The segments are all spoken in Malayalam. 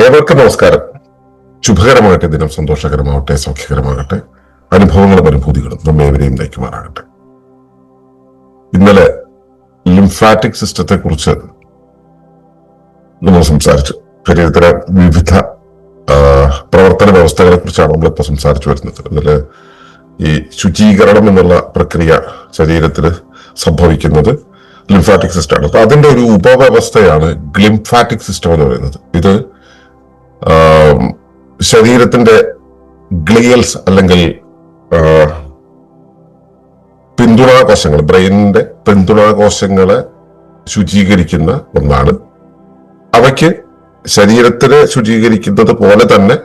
ഏവർക്കും നമസ്കാരം. ശുഭകരമാകട്ടെ ദിനം സന്തോഷകരമാവട്ടെ സൗഖ്യകരമാകട്ടെ അനുഭവങ്ങളും അനുഭൂതികളും നമ്മെ ഏവരെയും നയിക്കുമാറാകട്ടെ. ഇന്നലെ ലിംഫാറ്റിക് സിസ്റ്റത്തെ കുറിച്ച് നമ്മൾ സംസാരിച്ചു. ശരീരത്തിലെ വിവിധ പ്രവർത്തന വ്യവസ്ഥകളെ കുറിച്ചാണ് നമ്മളിപ്പോൾ സംസാരിച്ചു വരുന്നത്. അതിൽ ഈ ശുചീകരണം എന്നുള്ള പ്രക്രിയ ശരീരത്തിൽ സംഭവിക്കുന്നത് ലിംഫാറ്റിക് സിസ്റ്റമാണ് അപ്പൊ അതിന്റെ ഒരു ഉപവ്യവസ്ഥയാണ് ഗ്ലിംഫാറ്റിക് സിസ്റ്റം എന്ന് പറയുന്നത്. ഇത് ശരീരത്തിന്റെ ഗ്ലിയൽസ് അല്ലെങ്കിൽ പിന്തുണാകോശങ്ങൾ പിന്തുണാ കോശങ്ങൾ ബ്രെയിനിന്റെ പിന്തുണാ കോശങ്ങളെ ശുചീകരിക്കുന്ന ഒന്നാണ്. അവയ്ക്ക് ശരീരത്തിനെ ശുചീകരിക്കുന്നത് പോലെ തന്നെ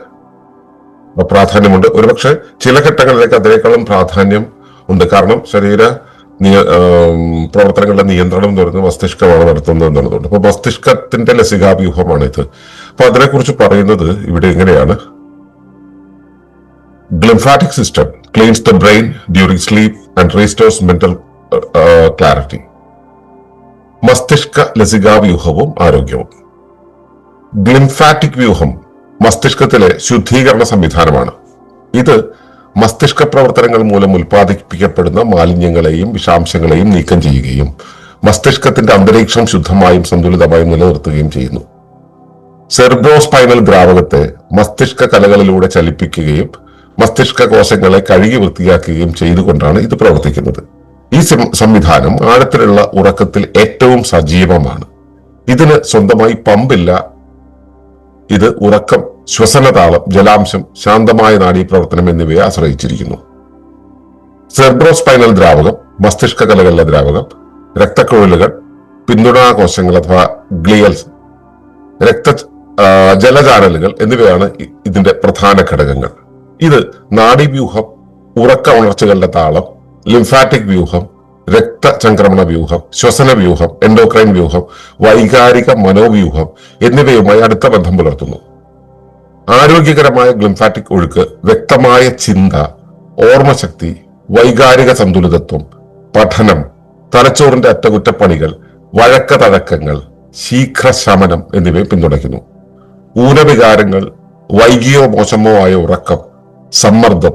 പ്രാധാന്യമുണ്ട്. ഒരുപക്ഷെ ചില ഘട്ടങ്ങളിലേക്ക് അതിനേക്കാളും പ്രാധാന്യം ഉണ്ട്. കാരണം ശരീര നിയ പ്രവർത്തനങ്ങളുടെ നിയന്ത്രണം എന്ന് പറയുന്നത് മസ്തിഷ്കമാണ് നടത്തുന്നത് എന്നുള്ളതുകൊണ്ട്. അപ്പൊ മസ്തിഷ്കത്തിന്റെ ലസികാവ്യൂഹമാണ് ഇത് അപ്പൊ അതിനെക്കുറിച്ച് പറയുന്നത് ഇവിടെ എങ്ങനെയാണ്? Glymphatic system cleanse the brain during sleep and restores mental clarity മസ്തിഷ്ക ലസികാ വ്യൂഹവും ആരോഗ്യവും. ഗ്ലിംഫാറ്റിക് വ്യൂഹം മസ്തിഷ്കത്തിലെ ശുദ്ധീകരണ സംവിധാനമാണ്. ഇത് മസ്തിഷ്ക പ്രവർത്തനങ്ങൾ മൂലം ഉൽപ്പാദിപ്പിക്കപ്പെടുന്ന മാലിന്യങ്ങളെയും വിഷാംശങ്ങളെയും നീക്കം ചെയ്യുകയും മസ്തിഷ്കത്തിന്റെ അന്തരീക്ഷം ശുദ്ധമായും സന്തുലിതമായും നിലനിർത്തുകയും ചെയ്യുന്നു. സെർബ്രോസ്പൈനൽ ദ്രാവകത്തെ മസ്തിഷ്ക കലകളിലൂടെ ചലിപ്പിക്കുകയും മസ്തിഷ്ക കോശങ്ങളെ കഴുകി വൃത്തിയാക്കുകയും ചെയ്തുകൊണ്ടാണ് ഇത് പ്രവർത്തിക്കുന്നത്. ഈ സംവിധാനം ആഴത്തിലുള്ള ഉറക്കത്തിൽ ഏറ്റവും സജീവമാണ്. ഇതിന് സ്വന്തമായി പമ്പില്ല. ഇത് ഉറക്കം ശ്വസനതാളം ജലാംശം ശാന്തമായ നാഡീപ്രവർത്തനം എന്നിവയെ ആശ്രയിച്ചിരിക്കുന്നു. സെർബ്രോസ്പൈനൽ ദ്രാവകം മസ്തിഷ്ക കലകളിലെ ദ്രാവകം രക്തക്കുഴലുകൾ പിന്തുണാ കോശങ്ങൾ അഥവാ ഗ്ലിയൽസ് രക്ത ജലചാനലുകൾ എന്നിവയാണ് ഇതിന്റെ പ്രധാന ഘടകങ്ങൾ. ഇത് നാഡീവ്യൂഹം ഉറക്ക ഉണർച്ചകളുടെ താളം ലിംഫാറ്റിക് വ്യൂഹം രക്തചംക്രമണ വ്യൂഹം ശ്വസന വ്യൂഹം എൻഡോക്രൈൻ വ്യൂഹം വൈകാരിക മനോവ്യൂഹം എന്നിവയുമായി അടുത്ത ബന്ധം പുലർത്തുന്നു. ആരോഗ്യകരമായ ഗ്ലിംഫാറ്റിക് ഒഴുക്ക് വ്യക്തമായ ചിന്ത ഓർമ്മശക്തി വൈകാരിക സന്തുലിതത്വം പഠനം തലച്ചോറിന്റെ അറ്റകുറ്റപ്പണികൾ വഴക്കതടക്കങ്ങൾ ശീഘ്രശമനം എന്നിവയെ പിന്തുണയ്ക്കുന്നു. ഊനവികാരങ്ങൾ വൈകിയോ മോശമോ ആയ ഉറക്കം സമ്മർദ്ദം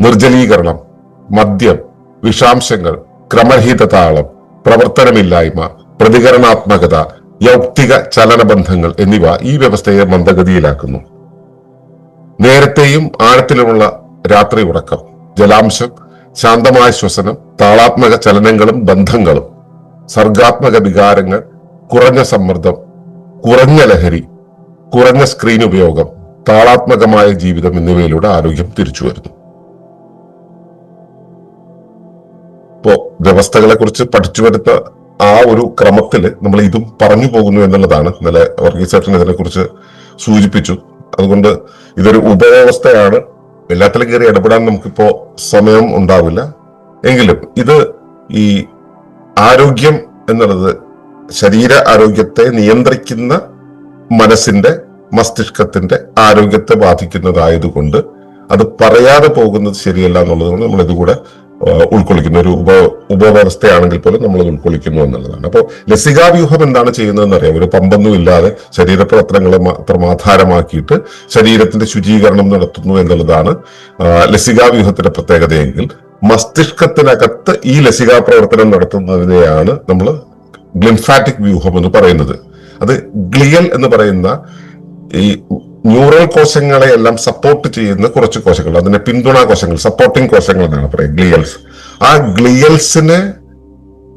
നിർജലീകരണം മദ്യം വിഷാംശങ്ങൾ ക്രമരഹിത താളം പ്രവർത്തനമില്ലായ്മ പ്രതികരണാത്മകത യൗക്തിക ചലനബന്ധങ്ങൾ എന്നിവ ഈ വ്യവസ്ഥയെ മന്ദഗതിയിലാക്കുന്നു. നേരത്തെയും ആഴത്തിലുമുള്ള രാത്രി ഉറക്കം ജലാംശം ശാന്തമായ ശ്വസനം താളാത്മക ചലനങ്ങളും ബന്ധങ്ങളും സർഗാത്മക വികാരങ്ങൾ കുറഞ്ഞ സമ്മർദ്ദം കുറഞ്ഞ ലഹരി കുറഞ്ഞ സ്ക്രീൻ ഉപയോഗം താളാത്മകമായ ജീവിതം എന്നിവയിലൂടെ ആരോഗ്യം തിരിച്ചു വരുന്നു ഇപ്പോ വ്യവസ്ഥകളെ കുറിച്ച് പഠിച്ചു വരുന്ന ആ ഒരു ക്രമത്തിൽ നമ്മൾ ഇതും പറഞ്ഞു പോകുന്നു എന്നുള്ളതാണ് ഇന്നലെ വർഗീസേട്ടൻ ഇതിനെ കുറിച്ച് സൂചിപ്പിച്ചു. അതുകൊണ്ട് ഇതൊരു ഉപവ്യവസ്ഥയാണ്. എല്ലാത്തിലും കയറി ഇടപെടാൻ നമുക്കിപ്പോ സമയം ഉണ്ടാവില്ല. എങ്കിലും ഇത് ഈ ആരോഗ്യം എന്നുള്ളത് ശരീര ആരോഗ്യത്തെ നിയന്ത്രിക്കുന്ന മനസ്സിന്റെ മസ്തിഷ്കത്തിന്റെ ആരോഗ്യത്തെ ബാധിക്കുന്നതായതുകൊണ്ട് അത് പറയാതെ പോകുന്നത് ശരിയല്ല എന്നുള്ളത് കൊണ്ട് നമ്മൾ ഇതുകൂടെ ഉൾക്കൊള്ളിക്കുന്നു. ഒരു ഉപ ഉപവ്യവസ്ഥയാണെങ്കിൽ പോലും നമ്മൾ ഉൾക്കൊള്ളിക്കുന്നു എന്നുള്ളതാണ്. അപ്പോൾ ലസികാവ്യൂഹം എന്താണ് ചെയ്യുന്നതെന്ന് അറിയാം. ഒരു പമ്പൊന്നും ഇല്ലാതെ ശരീരപ്രവർത്തനങ്ങളെ ആധാരമാക്കിയിട്ട് ശരീരത്തിന്റെ ശുചീകരണം നടത്തുന്നു എന്നുള്ളതാണ് ലസികാവ്യൂഹത്തിന്റെ പ്രത്യേകതയെങ്കിൽ മസ്തിഷ്കത്തിനകത്ത് ഈ ലസികാ പ്രവർത്തനം നടത്തുന്നതിനെയാണ് നമ്മൾ ഗ്ലിംഫാറ്റിക് വ്യൂഹം എന്ന് പറയുന്നത്. അത് ഗ്ലിയൽ എന്ന് പറയുന്ന ഈ ന്യൂറൽ കോശങ്ങളെ എല്ലാം സപ്പോർട്ട് ചെയ്യുന്ന കുറച്ച് കോശങ്ങൾ അതിനെ പിന്തുണാ കോശങ്ങൾ സപ്പോർട്ടിംഗ് കോശങ്ങൾ എന്നാണ് പറയുക ഗ്ലിയൽസ് ആ ഗ്ലിയൽസിനെ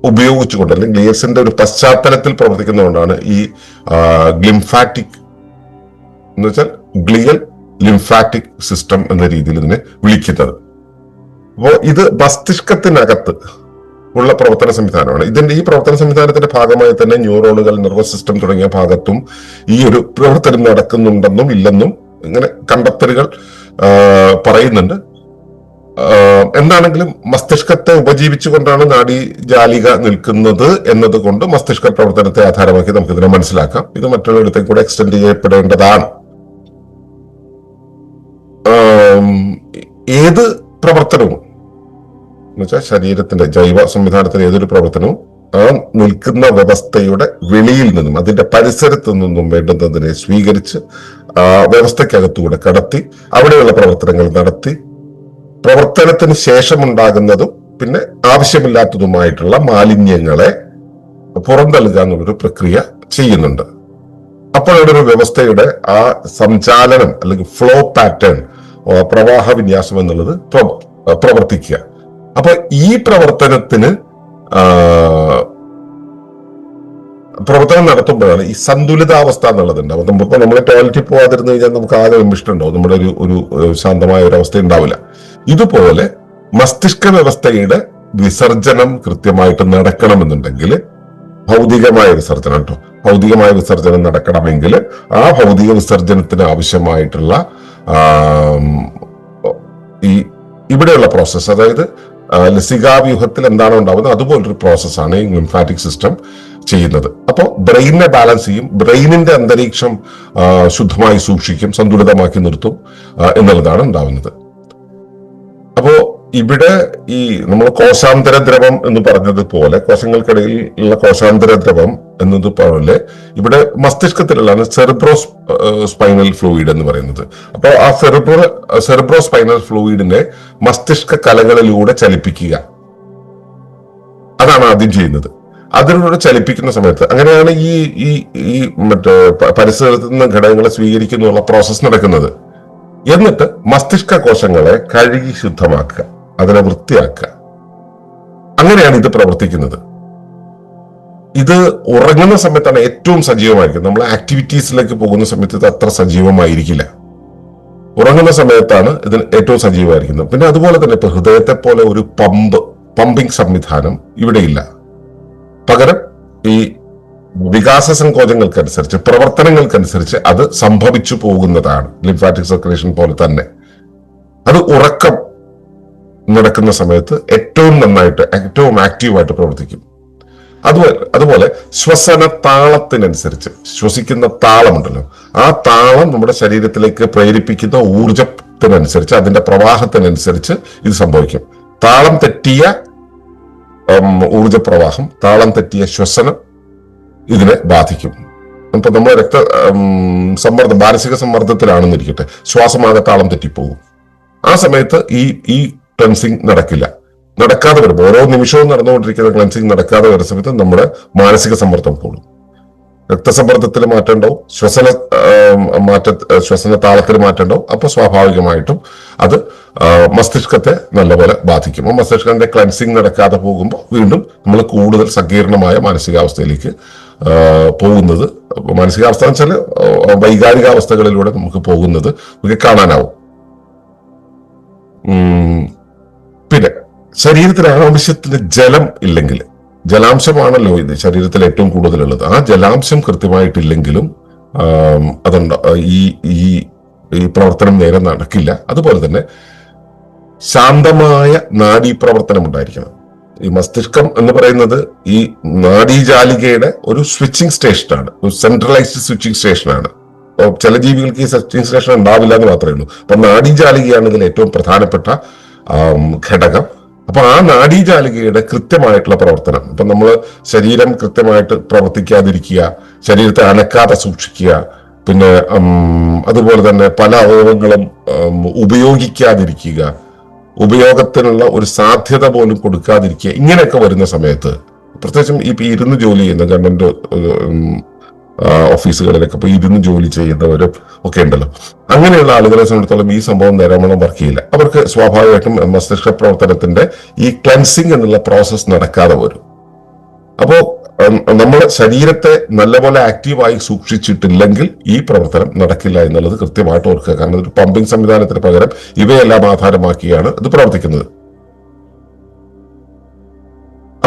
ഉപയോഗിച്ചുകൊണ്ട് അല്ലെങ്കിൽ ഗ്ലിയൽസിന്റെ ഒരു പശ്ചാത്തലത്തിൽ പ്രവർത്തിക്കുന്നതുകൊണ്ടാണ് ഈ ഗ്ലിംഫാറ്റിക് എന്ന് വെച്ചാൽ ഗ്ലിയൽ ലിംഫാറ്റിക് സിസ്റ്റം എന്ന രീതിയിൽ ഇതിനെ വിളിക്കുന്നത്. അപ്പോ ഇത് മസ്തിഷ്കത്തിനകത്ത് ഉള്ള പ്രവർത്തന സംവിധാനമാണ്. ഇതിന്റെ ഈ പ്രവർത്തന സംവിധാനത്തിന്റെ ഭാഗമായി തന്നെ ന്യൂറോണുകൾ നെർവസ് സിസ്റ്റം തുടങ്ങിയ ഭാഗത്തും ഈ ഒരു പ്രവർത്തനം നടക്കുന്നുണ്ടെന്നും ഇല്ലെന്നും ഇങ്ങനെ കണ്ടെത്തലുകൾ പറയുന്നുണ്ട്. എന്താണെങ്കിലും മസ്തിഷ്കത്തെ ഉപജീവിച്ചുകൊണ്ടാണ് നാഡി ജാലിക നിൽക്കുന്നത് എന്നതുകൊണ്ട് മസ്തിഷ്ക പ്രവർത്തനത്തെ ആധാരമാക്കി നമുക്ക് ഇതിനെ മനസ്സിലാക്കാം. ഇത് മറ്റുള്ളവരുടെ കൂടെ എക്സ്റ്റെൻഡ് ചെയ്യപ്പെടേണ്ടതാണ്. ഏത് പ്രവർത്തനവും എന്നുവെച്ചാൽ ശരീരത്തിന്റെ ജൈവ സംവിധാനത്തിന് ഏതൊരു പ്രവർത്തനവും ആ നിൽക്കുന്ന വ്യവസ്ഥയുടെ വെളിയിൽ നിന്നും അതിന്റെ പരിസരത്തു നിന്നും വേണ്ടുന്നതിനെ സ്വീകരിച്ച് ആ വ്യവസ്ഥയ്ക്കകത്തൂടെ കടത്തി അവിടെയുള്ള പ്രവർത്തനങ്ങൾ നടത്തി പ്രവർത്തനത്തിന് ശേഷമുണ്ടാകുന്നതും പിന്നെ ആവശ്യമില്ലാത്തതുമായിട്ടുള്ള മാലിന്യങ്ങളെ പുറന്തള്ളുക എന്നുള്ളൊരു പ്രക്രിയ ചെയ്യുന്നുണ്ട്. അപ്പോഴാണ് ഒരു വ്യവസ്ഥയുടെ ആ സഞ്ചാലനം അല്ലെങ്കിൽ ഫ്ലോ പാറ്റേൺ പ്രവാഹ വിന്യാസം എന്നുള്ളത് പ്ര- പ്രവർത്തിക്കുക. അപ്പൊ ഈ പ്രവർത്തനത്തിന് പ്രവർത്തനം നടത്തുമ്പോഴാണ് ഈ സന്തുലിതാവസ്ഥ എന്നുള്ളതുണ്ട്. അപ്പൊ നമ്മളിപ്പോ നമ്മൾ ടോയ്ലറ്റിൽ പോകാതിരുന്നു കഴിഞ്ഞാൽ നമുക്ക് ആകെ വിമിഷ്ടമുണ്ടാവും നമ്മുടെ ഒരു ഒരു ശാന്തമായ ഒരു അവസ്ഥ ഉണ്ടാവില്ല. ഇതുപോലെ മസ്തിഷ്ക വ്യവസ്ഥയുടെ വിസർജനം കൃത്യമായിട്ട് നടക്കണമെന്നുണ്ടെങ്കിൽ ഭൗതികമായ വിസർജനം കേട്ടോ ഭൗതികമായ വിസർജനം നടക്കണമെങ്കിൽ ആ ഭൗതിക വിസർജനത്തിന് ആവശ്യമായിട്ടുള്ള ഈ ഇവിടെയുള്ള പ്രോസസ്സ് അതായത് ആ, ലസികാവ്യൂഹത്തിൽ എന്താണോ ഉണ്ടാവുന്നത് അതുപോലൊരു പ്രോസസ്സാണ് ഈ ലിംഫാറ്റിക് സിസ്റ്റം ചെയ്യുന്നത്. അപ്പോൾ ബ്രെയിനിനെ ബാലൻസ് ചെയ്യും. ബ്രെയിനിന്റെ അന്തരീക്ഷം ശുദ്ധമായി സൂക്ഷിക്കും സന്തുലിതമാക്കി നിർത്തും എന്നുള്ളതാണ് ഉണ്ടാവുന്നത്. ഇവിടെ ഈ നമ്മൾ കോശാന്തര ദ്രവം എന്ന് പറഞ്ഞതുപോലെ കോശങ്ങൾക്കിടയിൽ ഉള്ള കോശാന്തര ദ്രവം എന്നത് പോലെ ഇവിടെ മസ്തിഷ്കത്തിലുള്ളതാണ് സെറിബ്രോ സ്പൈനൽ ഫ്ലൂയിഡ് എന്ന് പറയുന്നത്. അപ്പോൾ ആ സെറിബ്രോ സെറിബ്രോ സ്പൈനൽ ഫ്ലൂയിഡിനെ മസ്തിഷ്ക കലകളിലൂടെ ചലിപ്പിക്കുക. അതാണ് ആദ്യം ചെയ്യുന്നത്. അതിലൂടെ ചലിപ്പിക്കുന്ന സമയത്ത് അങ്ങനെയാണ് ഈ ഈ ഈ മറ്റേ പരിസരത്ത് നിന്ന് ഘടകങ്ങളെ സ്വീകരിക്കുന്നുള്ള പ്രോസസ്സ് നടക്കുന്നത്. എന്നിട്ട് മസ്തിഷ്ക കോശങ്ങളെ കഴുകി ശുദ്ധമാക്കുക. അതിനെ വൃത്തിയാക്കുക. അങ്ങനെയാണ് ഇത് പ്രവർത്തിക്കുന്നത്. ഇത് ഉറങ്ങുന്ന സമയത്താണ് ഏറ്റവും സജീവമായിരിക്കുന്നത്. നമ്മൾ ആക്ടിവിറ്റീസിലേക്ക് പോകുന്ന സമയത്ത് ഇത് അത്ര സജീവമായിരിക്കില്ല. ഉറങ്ങുന്ന സമയത്താണ് ഇതിന് ഏറ്റവും സജീവമായിരിക്കുന്നത്. പിന്നെ അതുപോലെ തന്നെ ഇപ്പൊ ഹൃദയത്തെ പോലെ ഒരു പമ്പ് പമ്പിംഗ് സംവിധാനം ഇവിടെയില്ല. പകരം ഈ വികാസ സങ്കോചങ്ങൾക്കനുസരിച്ച് പ്രവർത്തനങ്ങൾക്കനുസരിച്ച് അത് സംഭവിച്ചു പോകുന്നതാണ്. ലിംഫാറ്റിക് സർക്കുലേഷൻ പോലെ തന്നെ. അത് ഉറക്കം നടക്കുന്ന സമയത്ത് ഏറ്റവും നന്നായിട്ട് ഏറ്റവും ആക്റ്റീവായിട്ട് പ്രവർത്തിക്കും. അതുപോലെ അതുപോലെ ശ്വസന താളത്തിനനുസരിച്ച് ശ്വസിക്കുന്ന താളമുണ്ടല്ലോ. ആ താളം നമ്മുടെ ശരീരത്തിലേക്ക് പ്രേരിപ്പിക്കുന്ന ഊർജത്തിനനുസരിച്ച് അതിന്റെ പ്രവാഹത്തിനനുസരിച്ച് ഇത് സംഭവിക്കും. താളം തെറ്റിയ ഊർജപ്രവാഹം താളം തെറ്റിയ ശ്വസനം ഇതിനെ ബാധിക്കും. ഇപ്പൊ നമ്മൾ രക്ത സമ്മർദ്ദം മാനസിക സമ്മർദ്ദത്തിലാണെന്നിരിക്കട്ടെ ശ്വാസമാകെ താളം തെറ്റിപ്പോകും. ആ സമയത്ത് ഈ ഈ ക്ലൻസിങ് നടക്കില്ല. നടക്കാതെ വരുമ്പോൾ ഓരോ നിമിഷവും നടന്നുകൊണ്ടിരിക്കുന്ന ക്ലൻസിങ് നടക്കാതെ വരുന്ന സമയത്ത് നമ്മുടെ മാനസിക സമ്മർദ്ദം കൂടും. രക്തസമ്മർദ്ദത്തിൽ മാറ്റം ശ്വസന മാറ്റ ശ്വസന താളത്തിൽ മാറ്റം അപ്പോൾ അപ്പൊ സ്വാഭാവികമായിട്ടും അത് മസ്തിഷ്കത്തെ നല്ലപോലെ ബാധിക്കും. മസ്തിഷ്കത്തിന്റെ ക്ലൻസിങ് നടക്കാതെ പോകുമ്പോൾ വീണ്ടും നമ്മൾ കൂടുതൽ സങ്കീർണമായ മാനസികാവസ്ഥയിലേക്ക് പോകുന്നത്. മാനസികാവസ്ഥ എന്ന് വെച്ചാൽ വൈകാരികാവസ്ഥകളിലൂടെ നമുക്ക് പോകുന്നത് നമുക്ക് കാണാനാവും. പിന്നെ ശരീരത്തിന് ആവശ്യത്തിന് ജലം ഇല്ലെങ്കിൽ ജലാംശമാണല്ലോ ഇത് ശരീരത്തിൽ ഏറ്റവും കൂടുതലുള്ളത്. ആ ജലാംശം കൃത്യമായിട്ടില്ലെങ്കിലും അതുണ്ട് ഈ ഈ ഈ പ്രവർത്തനം നേരെ നടക്കില്ല. അതുപോലെ തന്നെ ശാന്തമായ നാഡീ പ്രവർത്തനം ഉണ്ടായിരിക്കണം. ഈ മസ്തിഷ്കം എന്ന് പറയുന്നത് ഈ നാഡീജാലികയുടെ ഒരു സ്വിച്ചിങ് സ്റ്റേഷനാണ്. ഒരു സെൻട്രലൈസ്ഡ് സ്വിച്ചിങ് സ്റ്റേഷനാണ്. ചില ജീവികൾക്ക് ഈ സ്വിച്ചിങ് സ്റ്റേഷൻ ഉണ്ടാവില്ല എന്ന് മാത്രമേ ഉള്ളൂ. അപ്പൊ നാഡീജാലികയാണ് ഇതിൽ ഏറ്റവും പ്രധാനപ്പെട്ട ഘടകം. അപ്പൊ ആ നാഡീജാലികയുടെ കൃത്യമായിട്ടുള്ള പ്രവർത്തനം. ഇപ്പൊ നമ്മൾ ശരീരം കൃത്യമായിട്ട് പ്രവർത്തിക്കാതിരിക്കുക ശരീരത്തെ അനക്കാതെ സൂക്ഷിക്കുക പിന്നെ അതുപോലെ തന്നെ പല അവയവങ്ങളും ഉപയോഗിക്കാതിരിക്കുക ഉപയോഗത്തിനുള്ള ഒരു സാധ്യത പോലും കൊടുക്കാതിരിക്കുക ഇങ്ങനെയൊക്കെ വരുന്ന സമയത്ത് പ്രത്യേകിച്ചും ഇപ്പൊ ഇരുന്ന് ജോലി ചെയ്യുന്ന ഗവൺമെന്റ് ഓഫീസുകളിലൊക്കെ ഇപ്പൊ ഇരുന്ന് ജോലി ചെയ്യുന്നവരും ഒക്കെ ഉണ്ടല്ലോ. അങ്ങനെയുള്ള ആളുകളെ സംബന്ധിച്ചിടത്തോളം ഈ സംഭവം നേരമണം വർക്ക് ചെയ്യില്ല അവർക്ക് സ്വാഭാവികമായിട്ടും മസ്തിഷ്ക പ്രവർത്തനത്തിന്റെ ഈ ക്ലൻസിങ് എന്നുള്ള പ്രോസസ് നടക്കാതെ വരും. അപ്പോ നമ്മുടെ ശരീരത്തെ നല്ലപോലെ ആക്റ്റീവായി സൂക്ഷിച്ചിട്ടില്ലെങ്കിൽ ഈ പ്രവർത്തനം നടക്കില്ല എന്നുള്ളത് കൃത്യമായിട്ട് ഓർക്കുക. കാരണം ഒരു പമ്പിംഗ് സംവിധാനത്തിന് പകരം ഇവയെല്ലാം ആധാരമാക്കിയാണ് ഇത് പ്രവർത്തിക്കുന്നത്.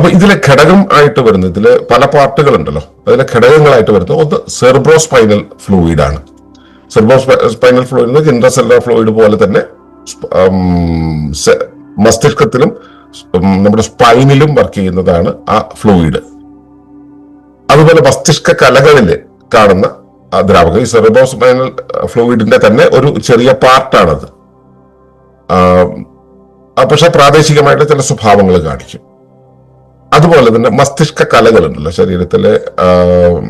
അപ്പൊ ഇതിലെ ഘടകം ആയിട്ട് വരുന്നത് ഇതിൽ പല പാർട്ടുകൾ ഉണ്ടല്ലോ അതിലെ ഘടകങ്ങളായിട്ട് വരുന്നത് ഒന്ന് സെർബ്രോ സ്പൈനൽ ഫ്ലൂയിഡ് ആണ്. Cerebro spinal fluid intracellular fluid പോലെ തന്നെ മസ്തിഷ്കത്തിലും നമ്മുടെ സ്പൈനിലും വർക്ക് ചെയ്യുന്നതാണ് ആ ഫ്ലൂയിഡ് അതുപോലെ മസ്തിഷ്ക കലകളിൽ കാണുന്ന ദ്രാവകം ഈ സെറിബ്രോ സ്പൈനൽ ഫ്ലൂയിഡിന്റെ തന്നെ ഒരു ചെറിയ പാർട്ടാണത് പക്ഷെ പ്രാദേശികമായിട്ട് ചില സ്വഭാവങ്ങൾ കാണിക്കും. അതുപോലെ തന്നെ മസ്തിഷ്ക കലകളുണ്ടല്ലോ ശരീരത്തിലെ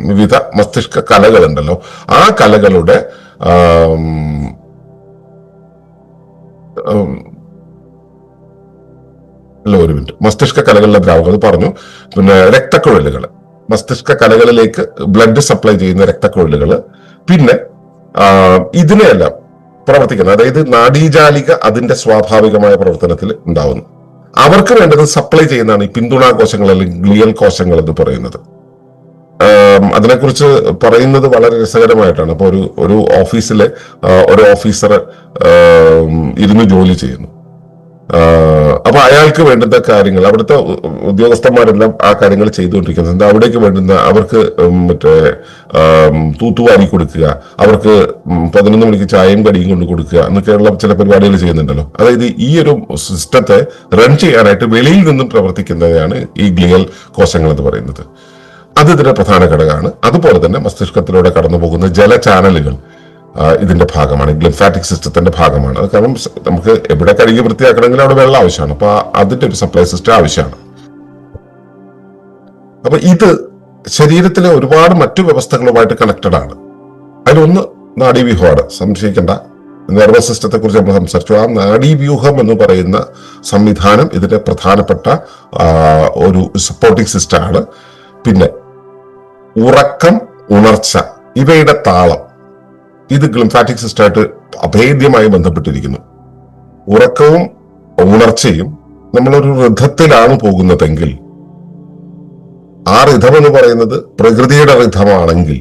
വിവിധ മസ്തിഷ്ക കലകളുണ്ടല്ലോ. ആ കലകളുടെ അല്ല ഒരു മിനിറ്റ്. മസ്തിഷ്ക കലകളിലെ ദ്രാവകം അത് പറഞ്ഞു. പിന്നെ രക്തക്കുഴലുകൾ മസ്തിഷ്ക കലകളിലേക്ക് ബ്ലഡ് സപ്ലൈ ചെയ്യുന്ന രക്തക്കുഴലുകൾ പിന്നെ ഇതിനെയെല്ലാം പ്രവർത്തിക്കുന്നത് അതായത് നാഡീജാലിക അതിന്റെ സ്വാഭാവികമായ പ്രവർത്തനത്തിൽ ഉണ്ടാവുന്നു. അവർക്ക് വേണ്ടത് സപ്ലൈ ചെയ്യുന്നതാണ് ഈ പിന്തുണാ കോശങ്ങൾ അല്ലെങ്കിൽ ഗ്ലിയൽ കോശങ്ങൾ എന്ന് പറയുന്നത്. അതിനെക്കുറിച്ച് പറയുന്നത് വളരെ രസകരമായിട്ടാണ്. അപ്പോൾ ഒരു ഒരു ഓഫീസിലെ ഒരു ഓഫീസർ ഇരുന്ന് ജോലി ചെയ്യുന്നു. അപ്പൊ അയാൾക്ക് വേണ്ടുന്ന കാര്യങ്ങൾ അവിടുത്തെ ഉദ്യോഗസ്ഥന്മാരെല്ലാം ആ കാര്യങ്ങൾ ചെയ്തുകൊണ്ടിരിക്കുന്നത്. അവിടേക്ക് വേണ്ടുന്ന അവർക്ക് മറ്റേ തൂത്തുവാരി കൊടുക്കുക അവർക്ക് പതിനൊന്ന് മണിക്ക് ചായയും കടിയും കൊണ്ട് കൊടുക്കുക എന്നൊക്കെയുള്ള ചില പരിപാടികൾ ചെയ്യുന്നുണ്ടല്ലോ. അതായത് ഈ ഒരു സിസ്റ്റത്തെ റൺ ചെയ്യാനായിട്ട് വെളിയിൽ നിന്നും പ്രവർത്തിക്കുന്നതാണ് ഈ ഗ്ലിയൽ കോശങ്ങൾ എന്ന് പറയുന്നത്. അത് ഇതിന്റെ പ്രധാന ഘടകമാണ്. അതുപോലെ തന്നെ മസ്തിഷ്കത്തിലൂടെ കടന്നു പോകുന്ന ജല ചാനലുകൾ. ഇതിന്റെ ഭാഗമാണ് ഗ്ലിംഫാറ്റിക് സിസ്റ്റത്തിന്റെ ഭാഗമാണ്. അത് കാരണം നമുക്ക് എവിടെ കഴുകി വൃത്തിയാക്കണമെങ്കിൽ അവിടെ വെള്ളം ആവശ്യമാണ്. അപ്പൊ അതിന്റെ ഒരു സപ്ലൈ സിസ്റ്റം ആവശ്യമാണ്. അപ്പൊ ഇത് ശരീരത്തിലെ ഒരുപാട് മറ്റു വ്യവസ്ഥകളുമായിട്ട് കണക്റ്റഡ് ആണ്. അതിലൊന്ന് നാഡീവ്യൂഹമാണ്. സംശയിക്കേണ്ട. നെർവസ് സിസ്റ്റത്തെ കുറിച്ച് നമ്മൾ സംസാരിച്ചു. ആ നാഡീവ്യൂഹം എന്ന് പറയുന്ന സംവിധാനം ഇതിന്റെ പ്രധാനപ്പെട്ട ഒരു സപ്പോർട്ടിംഗ് സിസ്റ്റം ആണ്. പിന്നെ ഉറക്കം ഉണർച്ച ഇവയുടെ താളം. ഇത് ഗ്ലിംഫാറ്റിക് സിസ്റ്റമായിട്ട് അഭേദ്യമായി ബന്ധപ്പെട്ടിരിക്കുന്നു. ഉറക്കവും ഉണർച്ചയും നമ്മളൊരു രഥത്തിലാണ് പോകുന്നതെങ്കിൽ ആ ഋഥം എന്ന് പറയുന്നത് പ്രകൃതിയുടെ ഋഥമാണെങ്കിൽ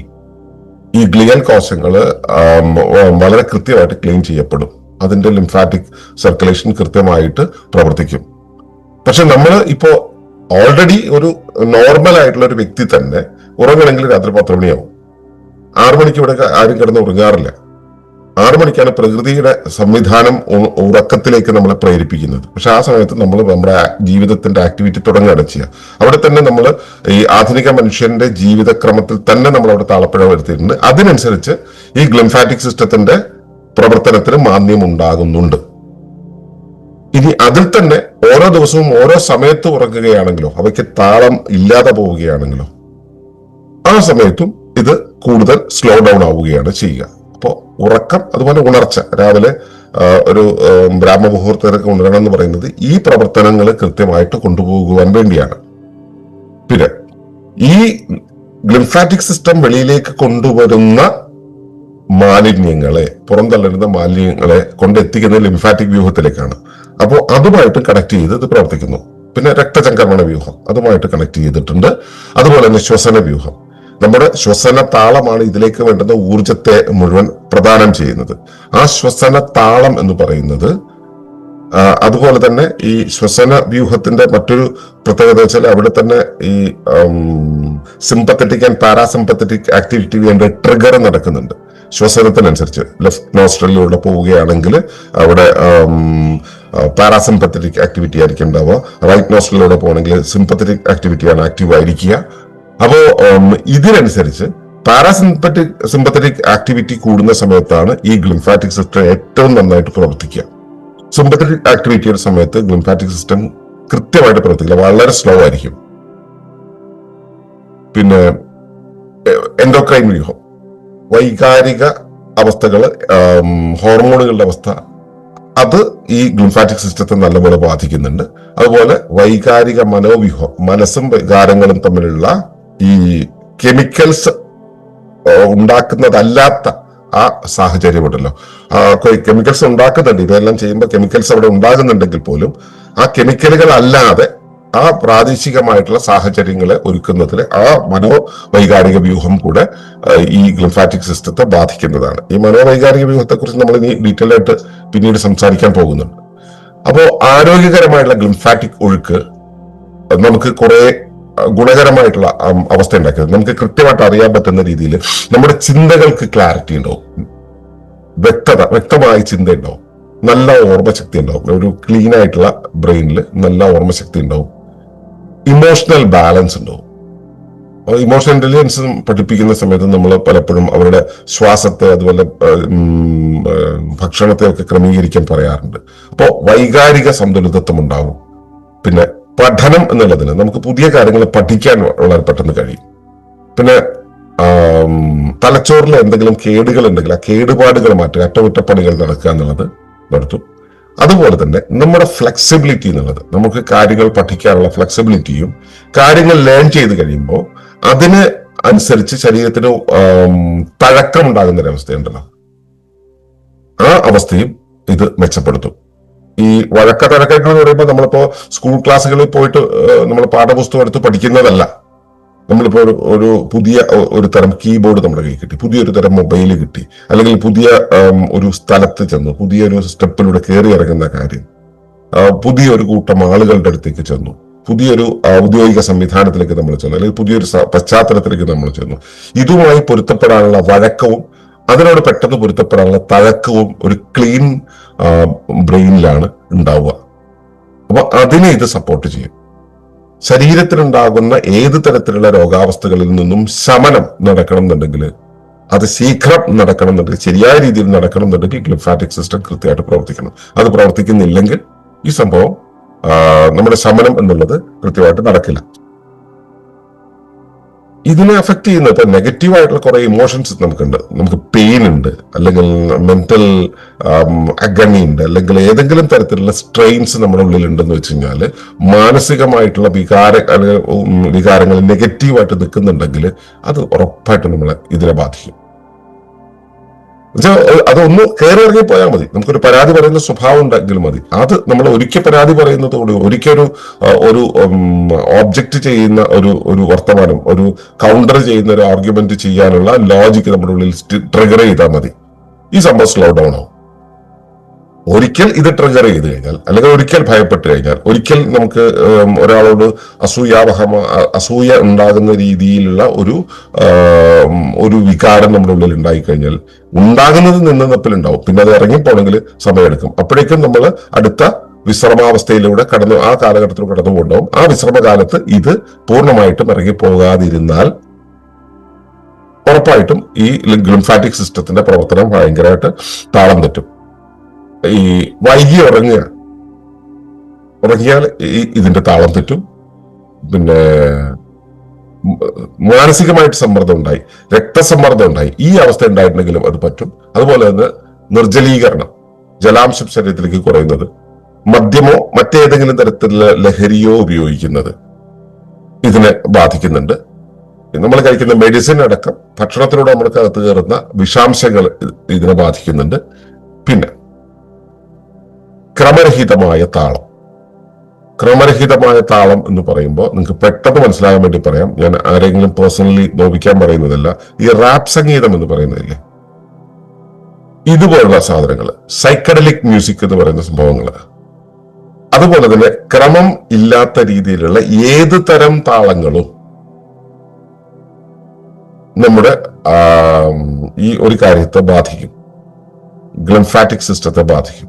ഈ ഗ്ലിയൽ കോശങ്ങൾ വളരെ കൃത്യമായിട്ട് ക്ലീൻ ചെയ്യപ്പെടും. അതിന്റെ ലിംഫാറ്റിക് സർക്കുലേഷൻ കൃത്യമായിട്ട് പ്രവർത്തിക്കും. പക്ഷെ നമ്മൾ ഇപ്പോ ഓൾറെഡി ഒരു നോർമൽ ആയിട്ടുള്ള ഒരു വ്യക്തി തന്നെ ഉറങ്ങണമെങ്കിൽ രാത്രി പത്ത് മണിയാവും. ആറു മണിക്ക് ഇവിടെ ആരും കിടന്ന് ഉറങ്ങാറില്ല. ആറു മണിക്കാണ് പ്രകൃതിയുടെ സംവിധാനം ഉറക്കത്തിലേക്ക് നമ്മളെ പ്രേരിപ്പിക്കുന്നത്. പക്ഷെ ആ സമയത്ത് നമ്മൾ നമ്മുടെ ജീവിതത്തിന്റെ ആക്ടിവിറ്റി തുടങ്ങുകയാണ് ചെയ്യുക അവിടെ തന്നെ നമ്മൾ ഈ ആധുനിക മനുഷ്യന്റെ ജീവിതക്രമത്തിൽ തന്നെ നമ്മൾ അവിടെ താളപ്പിഴ വരുത്തിയിട്ടുണ്ട്. അതിനനുസരിച്ച് ഈ ഗ്ലിംഫാറ്റിക് സിസ്റ്റത്തിന്റെ പ്രവർത്തനത്തിന് മാന്ദ്യം ഉണ്ടാകുന്നുണ്ട്. ഇനി അതിൽ തന്നെ ഓരോ ദിവസവും ഓരോ സമയത്ത് ഉറങ്ങുകയാണെങ്കിലോ അവയ്ക്ക് താളം ഇല്ലാതെ പോവുകയാണെങ്കിലോ ആ സമയത്തും കൂടുതൽ സ്ലോ ഡൗൺ ആവുകയാണ് ചെയ്യുക. അപ്പോൾ ഉറക്കം അതുപോലെ ഉണർച്ച. രാവിലെ ഒരു ബ്രാഹ്മ ബ്രാഹ്മമുഹൂർത്തത്തിലൊക്കെ ഉണരണം എന്ന് പറയുന്നത് ഈ പ്രവർത്തനങ്ങൾ കൃത്യമായിട്ട് കൊണ്ടുപോകുവാൻ വേണ്ടിയാണ്. പിന്നെ ഈ ഗ്ലിംഫാറ്റിക് സിസ്റ്റം വെളിയിലേക്ക് കൊണ്ടുവരുന്ന മാലിന്യങ്ങളെ പുറന്തള്ളുന്ന മാലിന്യങ്ങളെ കൊണ്ടെത്തിക്കുന്ന ലിംഫാറ്റിക് വ്യൂഹത്തിലേക്കാണ്. അപ്പോൾ അതുമായിട്ട് കണക്ട് ചെയ്ത് ഇത് പ്രവർത്തിക്കുന്നു. പിന്നെ രക്തചംക്രമണ വ്യൂഹം അതുമായിട്ട് കണക്ട് ചെയ്തിട്ടുണ്ട്. അതുപോലെ തന്നെ ശ്വസന വ്യൂഹം. നമ്മുടെ ശ്വസന താളമാണ് ഇതിലേക്ക് വേണ്ടുന്ന ഊർജത്തെ മുഴുവൻ പ്രദാനം ചെയ്യുന്നത്. ആ ശ്വസന താളം എന്ന് പറയുന്നത് അതുപോലെ തന്നെ ഈ ശ്വസന വ്യൂഹത്തിന്റെ മറ്റൊരു പ്രത്യേകത വെച്ചാൽ അവിടെ തന്നെ ഈ സിമ്പത്തറ്റിക് ആൻഡ് പാരാസിമ്പത്തറ്റിക് ആക്ടിവിറ്റി വേണ്ട ട്രിഗർ നടക്കുന്നുണ്ട്. ശ്വസനത്തിനനുസരിച്ച് ലെഫ്റ്റ് നോസ്ട്രലിലൂടെ പോവുകയാണെങ്കിൽ അവിടെ പാരാസിമ്പത്തറ്റിക് ആക്ടിവിറ്റി ആയിരിക്കും ഉണ്ടാവുക. റൈറ്റ് നോസ്ട്രലിലൂടെ പോകണമെങ്കിൽ സിമ്പത്തറ്റിക് ആക്ടിവിറ്റിയാണ് ആക്റ്റീവ് ആയിരിക്കുക. അപ്പോ ഇതിനനുസരിച്ച് പാരാസിമ്പറ്റിക് സിമ്പത്തറ്റിക് ആക്ടിവിറ്റി കൂടുന്ന സമയത്താണ് ഈ ഗ്ലിംഫാറ്റിക് സിസ്റ്റം ഏറ്റവും നന്നായിട്ട് പ്രവർത്തിക്കുക. സിമ്പത്തറ്റിക് ആക്ടിവിറ്റിയുടെ സമയത്ത് ഗ്ലിംഫാറ്റിക് സിസ്റ്റം കൃത്യമായിട്ട് പ്രവർത്തിക്കില്ല. വളരെ സ്ലോ ആയിരിക്കും. പിന്നെ എൻഡോക്രൈൻ വ്യൂഹം. വൈകാരിക അവസ്ഥകൾ ഹോർമോണുകളുടെ അവസ്ഥ അത് ഈ ഗ്ലിംഫാറ്റിക് സിസ്റ്റത്തെ നല്ലപോലെ ബാധിക്കുന്നുണ്ട്. അതുപോലെ വൈകാരിക മനോവ്യൂഹം മനസ്സും വികാരങ്ങളും തമ്മിലുള്ള ഈ കെമിക്കൽസ് ഉണ്ടാക്കുന്നതല്ലാത്ത ആ സാഹചര്യം സാഹചര്യമുണ്ടല്ലോ കെമിക്കൽസ് ഉണ്ടാക്കുന്നുണ്ട്. ഇവയെല്ലാം ചെയ്യുമ്പോൾ കെമിക്കൽസ് അവിടെ ഉണ്ടാകുന്നുണ്ടെങ്കിൽ പോലും ആ കെമിക്കലുകൾ അല്ലാതെ ആ പ്രാദേശികമായിട്ടുള്ള സാഹചര്യങ്ങളെ ഒരുക്കുന്നതിൽ ആ മനോവൈകാരിക വ്യൂഹം കൂടെ ഈ ഗ്ലിംഫാറ്റിക് സിസ്റ്റത്തെ ബാധിക്കുന്നതാണ്. ഈ മനോവൈകാരിക വ്യൂഹത്തെ കുറിച്ച് നമ്മൾ ഇനി ഡീറ്റെയിൽ ആയിട്ട് പിന്നീട് സംസാരിക്കാൻ പോകുന്നുണ്ട്. അപ്പോ ആരോഗ്യകരമായിട്ടുള്ള ഗ്ലിംഫാറ്റിക് ഒഴുക്ക് നമുക്ക് കുറെ ഗുണകരമായിട്ടുള്ള അവസ്ഥ ഉണ്ടാക്കിയത്. നമുക്ക് കൃത്യമായിട്ട് അറിയാൻ പറ്റുന്ന രീതിയിൽ നമ്മുടെ ചിന്തകൾക്ക് ക്ലാരിറ്റി ഉണ്ടാവും. വ്യക്തത വ്യക്തമായ ചിന്ത ഉണ്ടാവും. നല്ല ഓർമ്മശക്തി ഉണ്ടാവും. ഒരു ക്ലീൻ ആയിട്ടുള്ള ബ്രെയിനിൽ നല്ല ഓർമ്മശക്തി ഉണ്ടാവും. ഇമോഷണൽ ബാലൻസ് ഉണ്ടാവും. ഇമോഷണൽ ഇന്റലിജൻസ് പഠിപ്പിക്കുന്ന സമയത്ത് നമ്മൾ പലപ്പോഴും അവരുടെ ശ്വാസത്തെ അതുപോലെ ഭക്ഷണത്തെ ഒക്കെ ക്രമീകരിക്കാൻ പറയാറുണ്ട്. അപ്പോൾ വൈകാരിക സന്തുലിതത്വം ഉണ്ടാവും. പിന്നെ പഠനം എന്നുള്ളതിന് നമുക്ക് പുതിയ കാര്യങ്ങൾ പഠിക്കാൻ വളരെ പെട്ടെന്ന് കഴിയും. പിന്നെ തലച്ചോറിൽ എന്തെങ്കിലും കേടുകൾ ഉണ്ടെങ്കിൽ ആ കേടുപാടുകൾ മാറ്റുക അറ്റകുറ്റപ്പണികൾ നടക്കുക എന്നുള്ളത് നടത്തും. അതുപോലെ തന്നെ നമ്മുടെ ഫ്ലെക്സിബിലിറ്റി എന്നുള്ളത് നമുക്ക് കാര്യങ്ങൾ പഠിക്കാനുള്ള ഫ്ലെക്സിബിലിറ്റിയും കാര്യങ്ങൾ ലേൺ ചെയ്ത് കഴിയുമ്പോൾ അതിന് അനുസരിച്ച് ശരീരത്തിന് തഴക്കം ഉണ്ടാകുന്ന ഒരു അവസ്ഥയുണ്ടല്ലോ. ആ അവസ്ഥയും ഇത് മെച്ചപ്പെടുത്തും. ഈ വഴക്ക എന്ന് പറയുമ്പോൾ നമ്മളിപ്പോ സ്കൂൾ ക്ലാസ്സുകളിൽ പോയിട്ട് നമ്മൾ പാഠപുസ്തകം എടുത്ത് പഠിക്കുന്നതല്ല. നമ്മളിപ്പോ ഒരു ഒരു പുതിയ ഒരു തരം കീബോർഡ് നമ്മുടെ കയ്യിൽ കിട്ടി. പുതിയൊരു തരം മൊബൈൽ കിട്ടി. അല്ലെങ്കിൽ പുതിയ ഒരു സ്ഥലത്ത് ചെന്നു. പുതിയൊരു സ്റ്റെപ്പിലൂടെ കയറി ഇറങ്ങുന്ന കാര്യം. പുതിയൊരു കൂട്ടം ആളുകളുടെ അടുത്തേക്ക് ചെന്നു. പുതിയൊരു ഔദ്യോഗിക സംവിധാനത്തിലേക്ക് നമ്മൾ ചെന്നു. അല്ലെങ്കിൽ പുതിയൊരു പശ്ചാത്തലത്തിലേക്ക് നമ്മൾ ചെന്നു. ഇതുമായി പൊരുത്തപ്പെടാനുള്ള വഴക്കവും അതിനോട് പെട്ടെന്ന് പൊരുത്തപ്പെടാനുള്ള തഴക്കവും ഒരു ക്ലീൻ ബ്രെയിനിലാണ് ഉണ്ടാവുക. അപ്പൊ അതിനെ ഇത് സപ്പോർട്ട് ചെയ്യും. ശരീരത്തിനുണ്ടാകുന്ന ഏത് തരത്തിലുള്ള രോഗാവസ്ഥകളിൽ നിന്നും ശമനം നടക്കണം എന്നുണ്ടെങ്കിൽ അത് ശീഘ്രം നടക്കണം എന്നുണ്ടെങ്കിൽ ശരിയായ രീതിയിൽ നടക്കണം എന്നുണ്ടെങ്കിൽ ഗ്ലിംഫാറ്റിക് സിസ്റ്റം കൃത്യമായിട്ട് പ്രവർത്തിക്കണം. അത് പ്രവർത്തിക്കുന്നില്ലെങ്കിൽ ഈ സംഭവം നമ്മുടെ ശമനം എന്നുള്ളത് കൃത്യമായിട്ട് നടക്കില്ല. ഇതിനെ അഫക്റ്റ് ചെയ്യുന്ന ഇപ്പൊ നെഗറ്റീവ് ആയിട്ടുള്ള കുറെ ഇമോഷൻസ് നമുക്കുണ്ട്. നമുക്ക് പെയിൻ ഉണ്ട് അല്ലെങ്കിൽ മെന്റൽ അഗണി ഉണ്ട് അല്ലെങ്കിൽ ഏതെങ്കിലും തരത്തിലുള്ള സ്ട്രെയിൻസ് നമ്മുടെ ഉള്ളിൽ ഉണ്ടെന്ന് വെച്ച് കഴിഞ്ഞാൽ മാനസികമായിട്ടുള്ള വികാര അല്ലെങ്കിൽ വികാരങ്ങൾ നെഗറ്റീവായിട്ട് നിൽക്കുന്നുണ്ടെങ്കിൽ അത് ഉറപ്പായിട്ടും നമ്മളെ ഇതിനെ ബാധിക്കും. അതൊന്ന് കയറി ഇറങ്ങി പോയാൽ മതി. നമുക്കൊരു പരാതി പറയുന്ന സ്വഭാവം ഉണ്ടെങ്കിൽ മതി. അത് നമ്മൾ ഒരിക്കൽ പരാതി പറയുന്നതോട് ഒരിക്കൽ ഒരു ഒബ്ജക്റ്റ് ചെയ്യുന്ന ഒരു ഒരു വർത്തമാനം ഒരു കൗണ്ടർ ചെയ്യുന്ന ഒരു ആർഗ്യുമെന്റ് ചെയ്യാനുള്ള ലോജിക്ക് നമ്മുടെ ഉള്ളിൽ ട്രിഗർ ചെയ്താൽ മതി. ഈ സംഭവം സ്ലോ ഡൗൺ ആവും. ഒരിക്കൽ ഇത് ട്രിഗർ ചെയ്ത് കഴിഞ്ഞാൽ അല്ലെങ്കിൽ ഒരിക്കൽ ഭയപ്പെട്ട് കഴിഞ്ഞാൽ ഒരിക്കൽ നമുക്ക് ഒരാളോട് അസൂയാവഹമ അസൂയ ഉണ്ടാകുന്ന രീതിയിലുള്ള ഒരു ഒരു വികാരം നമ്മുടെ ഉള്ളിൽ ഉണ്ടായി കഴിഞ്ഞാൽ ഉണ്ടാകുന്നത് നിന്നപ്പിലുണ്ടാവും പിന്നെ അത് ഇറങ്ങിപ്പോണെങ്കിൽ സമയമെടുക്കും. അപ്പോഴേക്കും നമ്മൾ അടുത്ത വിശ്രമാവസ്ഥയിലൂടെ കടന്നു ആ കാലഘട്ടത്തിൽ കടന്നു കൊണ്ടുപോകും ആ വിശ്രമകാലത്ത് ഇത് പൂർണമായിട്ടും ഇറങ്ങിപ്പോകാതിരുന്നാൽ ഉറപ്പായിട്ടും ഈ ഗ്ലിംഫാറ്റിക് സിസ്റ്റത്തിന്റെ പ്രവർത്തനം ഭയങ്കരമായിട്ട് താളം തെറ്റും. ഈ വൈകി ഉറങ്ങുക. ഉറങ്ങിയാൽ ഇതിന്റെ താളം തെറ്റും. പിന്നെ മാനസികമായിട്ട് സമ്മർദ്ദം ഉണ്ടായി. രക്തസമ്മർദ്ദം ഉണ്ടായി. ഈ അവസ്ഥ ഉണ്ടായിട്ടുണ്ടെങ്കിലും അത് പറ്റും. അതുപോലെ തന്നെ നിർജലീകരണം. ജലാംശം ശരീരത്തിലേക്ക് കുറയുന്നത്. മദ്യമോ മറ്റേതെങ്കിലും തരത്തിലുള്ള ലഹരിയോ ഉപയോഗിക്കുന്നത് ഇതിനെ ബാധിക്കുന്നുണ്ട്. നമ്മൾ കഴിക്കുന്ന മെഡിസിൻ അടക്കം ഭക്ഷണത്തിലൂടെ നമ്മൾക്ക് അകത്ത് കയറുന്ന വിഷാംശങ്ങൾ ഇതിനെ ബാധിക്കുന്നുണ്ട്. പിന്നെ ക്രമരഹിതമായ താളം. ക്രമരഹിതമായ താളം എന്ന് പറയുമ്പോൾ നിങ്ങൾക്ക് പെട്ടെന്ന് മനസ്സിലാകാൻ വേണ്ടി പറയാം. ഞാൻ ആരെങ്കിലും പേഴ്സണലി നോവിക്കാൻ പറയുന്നതല്ല ഈ റാപ്പ് സംഗീതം എന്ന് പറയുന്നതില്ലേ? ഇതുപോലുള്ള സാധനങ്ങൾ സൈക്കഡലിക് മ്യൂസിക് എന്ന് പറയുന്ന സംഭവങ്ങൾ അതുപോലെ തന്നെ ക്രമം ഇല്ലാത്ത രീതിയിലുള്ള ഏത് തരം താളങ്ങളും നമ്മുടെ ഈ ഒരു കാര്യത്തെ ബാധിക്കും. ഗ്ലംഫാറ്റിക് സിസ്റ്റത്തെ ബാധിക്കും.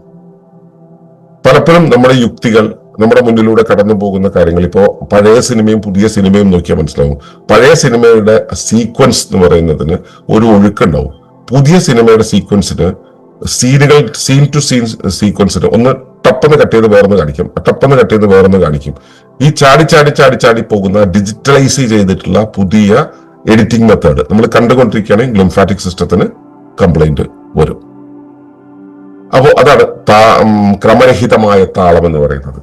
പലപ്പോഴും നമ്മുടെ യുക്തികൾ നമ്മുടെ മുന്നിലൂടെ കടന്നു പോകുന്ന കാര്യങ്ങൾ. ഇപ്പോ പഴയ സിനിമയും പുതിയ സിനിമയും നോക്കിയാൽ മനസ്സിലാവും. പഴയ സിനിമയുടെ സീക്വൻസ് എന്ന് പറയുന്നതിന് ഒരു ഒഴുക്കുണ്ടാവും. പുതിയ സിനിമയുടെ സീക്വൻസിന് സീനുകൾ സീൻ ടു സീൻ സീക്വൻസിന് ഒന്ന് ടപ്പെന്ന് കട്ട് ചെയ്ത് വേറെ കാണിക്കും. ടപ്പെന്ന് കട്ട് ചെയ്ത് വേറെ കാണിക്കും. ഈ ചാടി ചാടി ചാടി ചാടി പോകുന്ന ഡിജിറ്റലൈസ് ചെയ്തിട്ടുള്ള പുതിയ എഡിറ്റിംഗ് മെത്തേഡ് നമ്മൾ കണ്ടുകൊണ്ടിരിക്കുകയാണെങ്കിൽ ഗ്ലിംഫാറ്റിക് സിസ്റ്റത്തിന് കംപ്ലൈന്റ് വരും. അപ്പോൾ അതാണ് താ- ക്രമരഹിതമായ താളം എന്ന് പറയുന്നത്.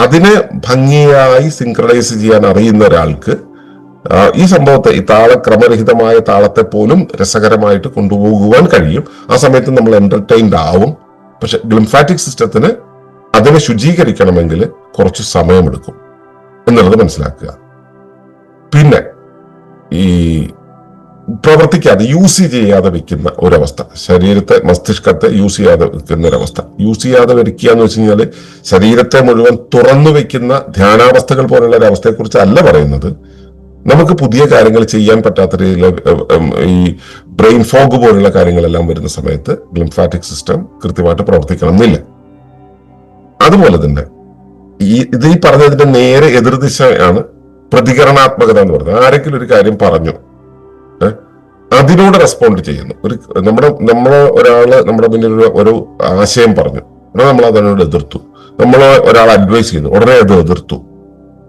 അതിനെ ഭംഗിയായി സിങ്ക്രണൈസ് ചെയ്യാൻ അറിയുന്ന ഒരാൾക്ക് ഈ സംഭവത്തെ ഈ താള ക്രമരഹിതമായ താളത്തെ പോലും രസകരമായിട്ട് കൊണ്ടുപോകുവാൻ കഴിയും. ആ സമയത്ത് നമ്മൾ എന്റർടൈൻഡ് ആവും. പക്ഷെ ഗ്ലിംഫാറ്റിക് സിസ്റ്റത്തിന് അതിനെ ശുചീകരിക്കണമെങ്കിൽ കുറച്ച് സമയമെടുക്കും. എന്നുള്ളത് മനസ്സിലാക്കുക. പിന്നെ ഈ പ്രവർത്തിക്കാതെ യൂസ് ചെയ്യാതെ വെക്കുന്ന ഒരവസ്ഥ. ശരീരത്തെ മസ്തിഷ്കത്തെ യൂസ് ചെയ്യാതെ വെക്കുന്ന ഒരവസ്ഥ. യൂസ് ചെയ്യാതെ വെക്കുക എന്ന് വെച്ച് ശരീരത്തെ മുഴുവൻ തുറന്നു വെക്കുന്ന ധ്യാനാവസ്ഥകൾ പോലുള്ള ഒരു അവസ്ഥയെക്കുറിച്ച് അല്ല പറയുന്നത്. നമുക്ക് പുതിയ കാര്യങ്ങൾ ചെയ്യാൻ പറ്റാത്ത രീതിയിൽ ഈ ബ്രെയിൻ ഫോഗ് പോലുള്ള കാര്യങ്ങളെല്ലാം വരുന്ന സമയത്ത് ഗ്ലിംഫാറ്റിക് സിസ്റ്റം കൃത്യമായിട്ട് പ്രവർത്തിക്കണം എന്നില്ല അതുപോലെ തന്നെ ഈ ഇത് ഈ പറഞ്ഞതിന്റെ നേരെ എതിർദിശയാണ് പ്രതികരണാത്മകത എന്ന് പറയുന്നത്. ആരെങ്കിലും ഒരു കാര്യം പറഞ്ഞു? അതിനോട് റെസ്പോണ്ട് ചെയ്യുന്നു. ഒരു നമ്മുടെ നമ്മൾ ഒരാൾ നമ്മുടെ മുന്നിൽ ഒരു ആശയം പറഞ്ഞു. ഉടനെ നമ്മൾ അതിനോട് എതിർത്തു. നമ്മൾ ഒരാൾ അഡ്വൈസ് ചെയ്യുന്നു. ഉടനെ അത് എതിർത്തു.